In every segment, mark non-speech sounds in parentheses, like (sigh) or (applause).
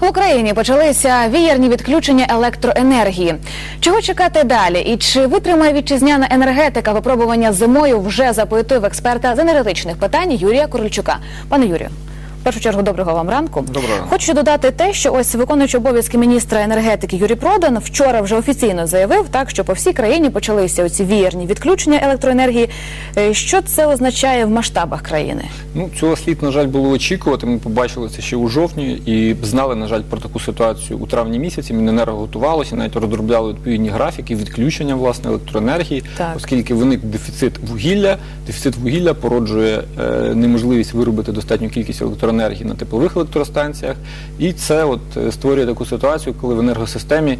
В Україні почалися віярні відключення електроенергії. Чого чекати далі? І чи витримає вітчизняна енергетика випробування зимою? Вже запитує в експерта з енергетичних питань Юрія Корольчука. Пане Юрію. Першу чергу доброго вам ранку. Доброго. Хочу додати те, що ось виконуючий обов'язки міністра енергетики Юрій Продан вчора вже офіційно заявив так, що по всій країні почалися оці віярні відключення електроенергії. Е, Що це означає в масштабах країни? Ну, цього слід, на жаль, було очікувати. Ми побачили це ще у жовтні і знали, на жаль, про таку ситуацію у травні місяці. Міненерго готувалося, навіть розробляли відповідні графіки відключення власне електроенергії, Так. оскільки виник дефіцит вугілля. Дефіцит вугілля породжує е, неможливість виробити достатню кількість електроенергії на теплових електростанціях. І це от е, створює таку ситуацію, коли в енергосистемі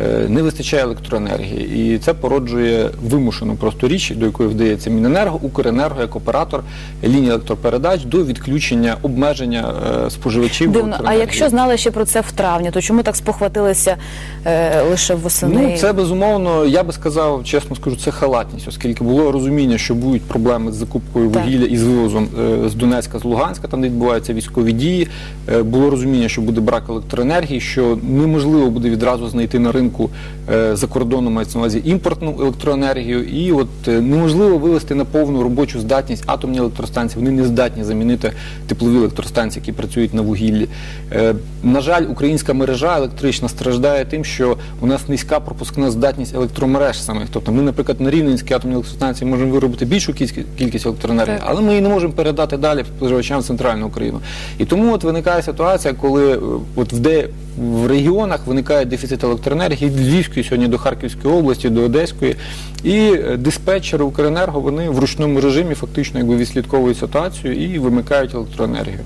е, не вистачає електроенергії. І це породжує вимушену просто річ, до якої вдається Міненерго, Укренерго як оператор лінії електропередач до відключення обмеження е, споживачів. Дивно. А якщо знали ще про це в травні, то чому так спохватилися е, лише восени? Ну, це безумовно, я би сказав, чесно скажу, це халатність, оскільки було розуміння, що будуть проблеми з закупкою вугілля і з вивозом е, з Донецька, з Луганська, там де відбуваються військові дії. Е, було розуміння, що буде брак електроенергії, що неможливо буде відразу знайти на ринку е, за кордоном мається на увазі імпортну електроенергію, і от е, неможливо вивести на повну робочу здатність атомні електростанції. Вони не здатні замінити теплові електростанції, які працюють на вугіллі. На жаль, українська мережа електрична страждає тим, що у нас низька пропускна здатність електромереж самих. Тобто ми, наприклад, на Рівненській атомній електростанції можемо виробити більшу кількість, електроенергії, але ми її не можемо передати далі споживачам центральну Україну. І тому от виникає ситуація, коли е, от в де в регіонах виникає дефіцит електроенергії від Львівської сьогодні до Харківської області, до Одеської, і е, диспетчери Укренерго вони в ручному режимі фактично якби відслідковують ситуацію і вимикають електроенергію.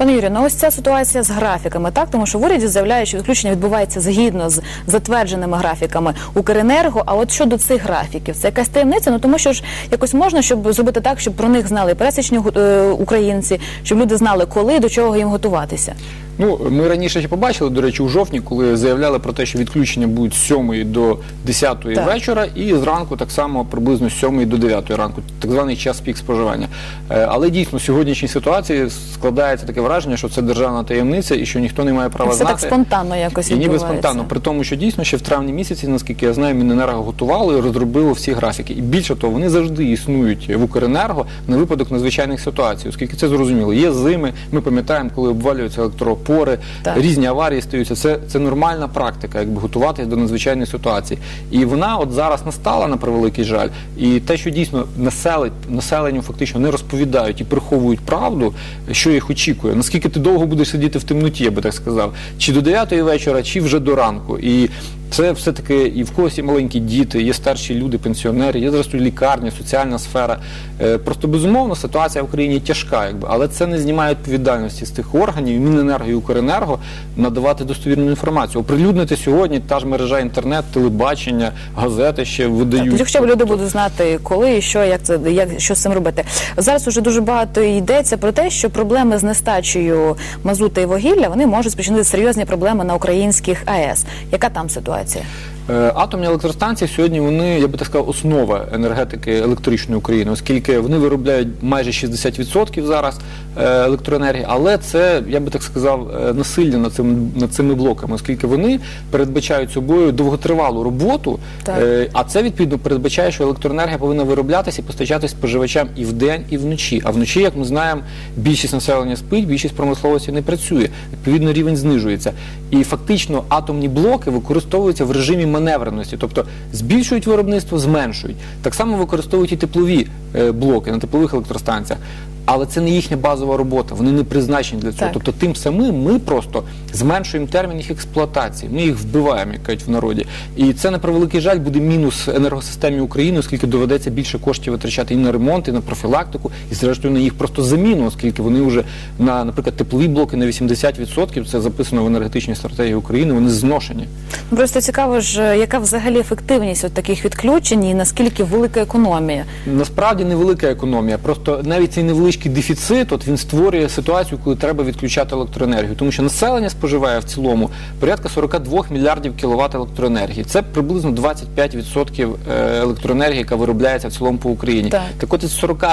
Пане Юрію, ну ось ця ситуація з графіками, так тому що в уряді заявляють, що відключення відбувається згідно з затвердженими графіками Укренерго. А от щодо цих графіків, це якась таємниця. Ну тому що ж якось можна, щоб зробити так, щоб про них знали пересічні е, українці, щоб люди знали, коли до чого їм готуватися. Ну, ми раніше ще побачили, до речі, у жовтні, коли заявляли про те, що відключення будуть з 7 до 10 Так. вечора, і зранку так само приблизно з 7 до 9 ранку, так званий час пік споживання. Е, Але дійсно в сьогоднішній ситуації складається таке враження, що це державна таємниця і що ніхто не має права Все знати. так спонтанно якось І ніби відбувається. спонтанно, при тому, що дійсно ще в травні місяці, наскільки я знаю, Міненерго готувало і розробило всі графіки. І більше того, вони завжди існують в Укренерго на випадок надзвичайних ситуацій, оскільки це зрозуміло. Є зими, ми пам'ятаємо, коли обвалюється обвалюються електроопори, Так. різні аварії стаються. Це, це нормальна практика, якби готуватися до надзвичайної ситуації. І вона от зараз настала на превеликий жаль. І те, що дійсно населить, населенню фактично не розповідають і приховують правду, що їх очікує. Наскільки ти довго будеш сидіти в темноті, я би так сказав, чи до 9 вечора, чи вже до ранку. І це все-таки і в когось є маленькі діти, є старші люди, пенсіонери, є зрештою лікарня, соціальна сфера. Е, Просто безумовно ситуація в Україні тяжка, якби, але це не знімає відповідальності з тих органів, Міненерго і Укренерго надавати достовірну інформацію. Оприлюднити сьогодні та ж мережа інтернет, телебачення, газети ще видають. Хоча б люди будуть знати, коли і що, як це як що з цим робити. Зараз уже дуже багато йдеться про те, що проблеми з нестачею мазута і вугілля вони можуть спричинити серйозні проблеми на українських АЕС. Яка там ситуація? Е, Атомні електростанції сьогодні вони, я би так сказав, основа енергетики електричної України, оскільки вони виробляють майже 60% зараз е, електроенергії, але це, я би так сказав, е, насилля над цим над цими блоками, оскільки вони передбачають собою довготривалу роботу, Так. е, а це відповідно передбачає, що електроенергія повинна вироблятися і постачатись споживачам і вдень, і вночі. А вночі, як ми знаємо, більшість населення спить, більшість промисловості не працює. Відповідно, рівень знижується. І фактично атомні блоки використовуються в режимі маневреності, тобто збільшують виробництво, зменшують. Так само використовують і теплові блоки на теплових електростанціях. Але це не їхня базова робота, вони не призначені для цього. Так. Тобто тим самим ми просто зменшуємо термін їх експлуатації. Ми їх вбиваємо, як кажуть в народі. І це на превеликий жаль буде мінус енергосистемі України, оскільки доведеться більше коштів витрачати і на ремонт, і на профілактику, і зрештою на їх просто заміну, оскільки вони вже на, наприклад, теплові блоки на 80%, це записано в енергетичній стратегії України. Вони зношені. Ну, Просто цікаво ж, яка взагалі ефективність от таких відключень і наскільки велика економія. Насправді насправді невелика економія. Просто навіть цей невеличкий дефіцит, от він створює ситуацію, коли треба відключати електроенергію. Тому що населення споживає в цілому порядка 42 мільярдів кіловат електроенергії. Це приблизно 25% е, електроенергії, яка виробляється в цілому по Україні. Так. Так от із 40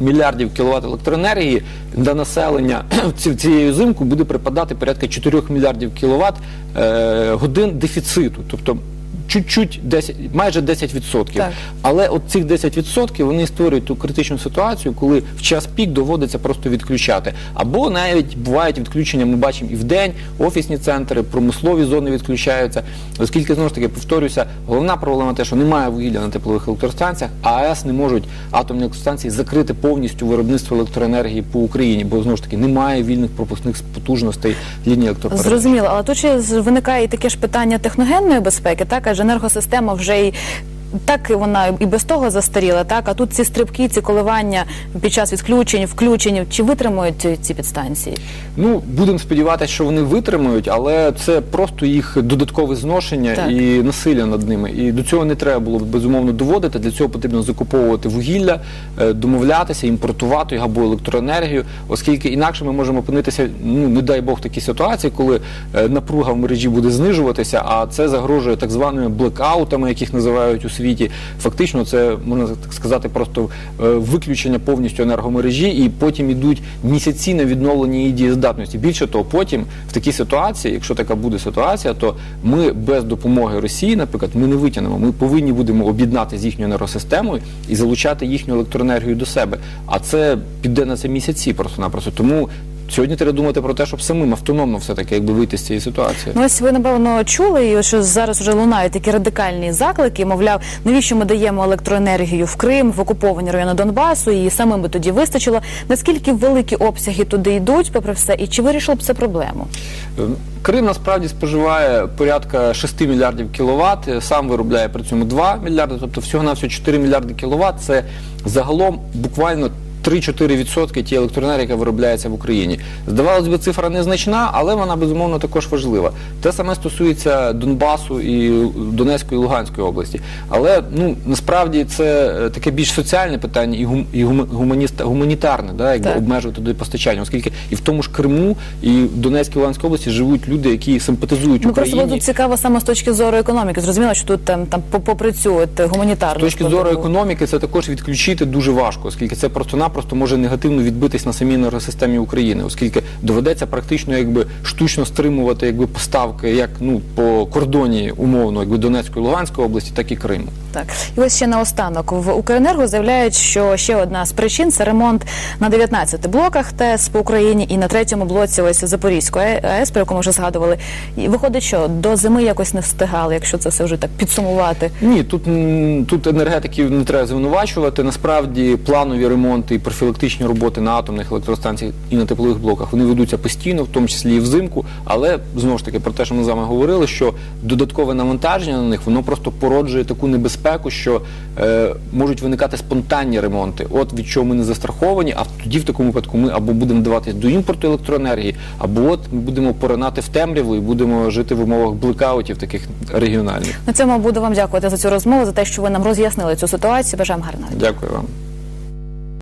мільярдів кіловат електроенергії для населення (clears throat) ці- цією зимку буде припадати порядка 4 мільярдів кіловат е, годин дефіциту. Тобто чуть-чуть 10, майже 10%. Так. Але от цих 10% вони створюють ту критичну ситуацію, коли в час пік доводиться просто відключати. Або навіть бувають відключення, ми бачимо і в день, офісні центри, промислові зони відключаються. Оскільки знову ж таки повторюся, головна проблема те, що немає вугілля на теплових електростанціях, а АЕС не можуть атомні електростанції закрити повністю виробництво електроенергії по Україні, бо знову ж таки немає вільних пропускних потужностей лінії електропередач. Зрозуміло, але тут ще виникає і таке ж питання техногенної безпеки, так адже енергосистема вже й так вона і без того застаріла, так а тут ці стрибки, ці коливання під час відключень, включень, чи витримують ці- ці підстанції? Ну, будемо сподіватися, що вони витримають, але це просто їх додаткове зношення Так. і насилля над ними. І до цього не треба було безумовно доводити. Для цього потрібно закуповувати вугілля, е, домовлятися, імпортувати його або електроенергію, оскільки інакше ми можемо опинитися, ну не дай Бог, в такій ситуації, коли е, напруга в мережі буде знижуватися, а це загрожує так званими блекаутами, яких називають у світі. Фактично, це можна так сказати, просто е, виключення повністю енергомережі, і потім ідуть місяці на відновлення її дієздатності. Більше того, потім в такій ситуації, якщо така буде ситуація, то ми без допомоги Росії, наприклад, ми не витягнемо. Ми повинні будемо об'єднати з їхньою енергосистемою і залучати їхню електроенергію до себе. А це піде на це місяці просто-напросто. Тому сьогодні треба думати про те, щоб самим автономно все таки якби вийти з цієї ситуації. Ну ось ви напевно чули, що зараз вже лунають такі радикальні заклики. Мовляв, навіщо ми даємо електроенергію в Крим, в окуповані райони Донбасу, і самим би тоді вистачило. Наскільки великі обсяги туди йдуть, попри все, і чи вирішило б це проблему? Е, Крим насправді споживає порядка 6 мільярдів кіловат, е, сам виробляє при цьому 2 мільярди, тобто всього на всього 4 мільярди кіловат. Це загалом буквально 3-4% тієї електроенергії, яка виробляється в Україні. Здавалось би, цифра незначна, але вона безумовно також важлива. Те саме стосується Донбасу і Донецької і Луганської області. Але ну насправді це е, таке більш соціальне питання і, гум, і гуманіста- гуманітарне, да, якби Так. обмежувати туди постачання, оскільки і в тому ж Криму, і в Донецькій і Луганській області живуть люди, які симпатизують Ну просто Україні. тут цікаво саме з точки зору економіки. Зрозуміло, що тут там там по- попри цю от, З точки зору економіки це також відключити дуже важко, оскільки це просто-напросто може негативно відбитись на самій енергосистемі України, оскільки доведеться практично якби штучно стримувати якби поставки як ну по кордоні умовно, якби Донецької Луганської області, так і Криму. Так, і ось ще наостанок в Укренерго заявляють, що ще одна з причин це ремонт на 19 блоках ТЕС по Україні і на третьому блоці ось Запорізької АЕС, про яку ми вже згадували. І виходить, що до зими якось не встигали, якщо це все вже так підсумувати. Ні, тут, тут енергетиків не треба звинувачувати. Насправді планові ремонти і профілактичні роботи на атомних електростанціях і на теплових блоках вони ведуться постійно, в тому числі і взимку. Але знову ж таки про те, що ми з вами говорили, що додаткове навантаження на них воно просто породжує таку небезпеку, що е, можуть виникати спонтанні ремонти. От від чого ми не застраховані, а тоді в такому випадку ми або будемо вдаватись до імпорту електроенергії, або от ми будемо поринати в темряву і будемо жити в умовах блекаутів таких регіональних. На цьому буду вам дякувати за цю розмову, за те, що ви нам роз'яснили цю ситуацію. Бажаємо гарного. Дякую вам.